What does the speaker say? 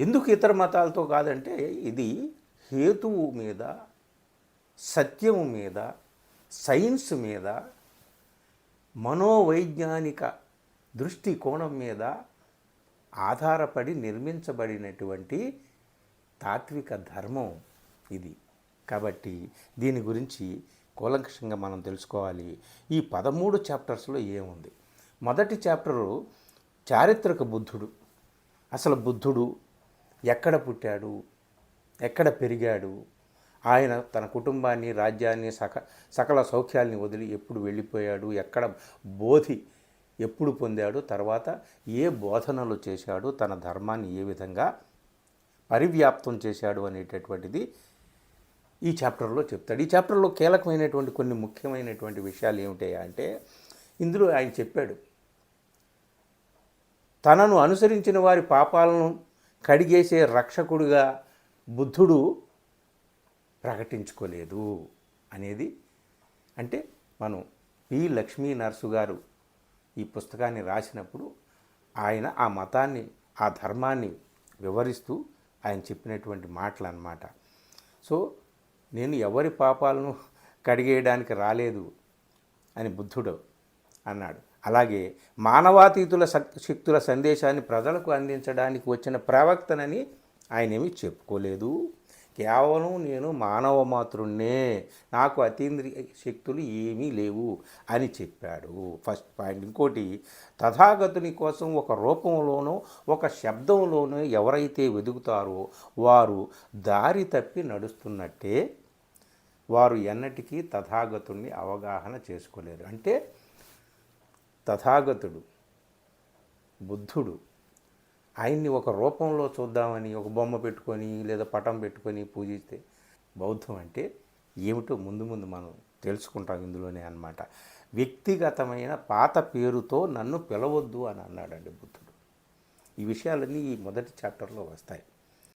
ఎందుకు ఇతర మతాలతో కాదంటే ఇది హేతువు మీద సత్యము మీద సైన్స్ మీద మనోవైజ్ఞానిక దృష్టికోణం మీద ఆధారపడి నిర్మించబడినటువంటి తాత్విక ధర్మం ఇది. కాబట్టి దీని గురించి కూలంకషంగా మనం తెలుసుకోవాలి. ఈ పదమూడు చాప్టర్స్లో ఏముంది? మొదటి చాప్టరు చారిత్రక బుద్ధుడు. అసలు బుద్ధుడు ఎక్కడ పుట్టాడు? ఎక్కడ పెరిగాడు? ఆయన తన కుటుంబాన్ని రాజ్యాన్ని సక సకల సౌఖ్యాల్ని వదిలి ఎప్పుడు వెళ్ళిపోయాడు? ఎక్కడ బోధి ఎప్పుడు పొందాడు? తర్వాత ఏ బోధనలు చేశాడు? తన ధర్మాన్ని ఏ విధంగా పరివ్యాప్తం చేశాడు అనేటటువంటిది ఈ చాప్టర్లో చెప్తాడు. ఈ చాప్టర్లో కీలకమైనటువంటి కొన్ని ముఖ్యమైనటువంటి విషయాలు ఏమిటాయా అంటే ఇందులో ఆయన చెప్పాడు తనను అనుసరించిన వారి పాపాలను కడిగేసే రక్షకుడుగా బుద్ధుడు ప్రకటించుకోలేదు అనేది అంటే మనం పి లక్ష్మీ నర్సు గారు ఈ పుస్తకాన్ని రాసినప్పుడు ఆయన ఆ మతాన్ని ఆ ధర్మాన్ని వివరిస్తూ ఆయన చెప్పినటువంటి మాటలు అన్నమాట సో నేను ఎవరి పాపాలను కడిగేయడానికి రాలేదు అని బుద్ధుడు అన్నాడు. అలాగే మానవాతీతుల శక్- శక్తుల సందేశాన్ని ప్రజలకు అందించడానికి వచ్చిన ప్రవక్తనని ఆయన ఏమీ చెప్పుకోలేదు. కేవలం నేను మానవ మాతృణ్ణే నాకు అతీంద్రియ శక్తులు ఏమీ లేవు అని చెప్పాడు. First point. ఇంకోటి తథాగతుని కోసం ఒక రూపంలోనో ఒక శబ్దంలోనో ఎవరైతే వెతుకుతారో వారు దారి తప్పి నడుస్తున్నట్టే వారు ఎన్నటికీ తథాగతుణ్ణి అవగాహన చేసుకోలేరు. అంటే తథాగతుడు బుద్ధుడు. ఆయన్ని ఒక రూపంలో చూద్దామని ఒక బొమ్మ పెట్టుకొని లేదా పటం పెట్టుకొని పూజిస్తే బౌద్ధం అంటే ఏమిటో ముందు ముందు మనం తెలుసుకుంటాం ఇందులోనే అన్నమాట. వ్యక్తిగతమైన పాత పేరుతో నన్ను పిలవద్దు అని అన్నాడండి బుద్ధుడు. ఈ విషయాలన్నీ ఈ మొదటి చాప్టర్లో వస్తాయి.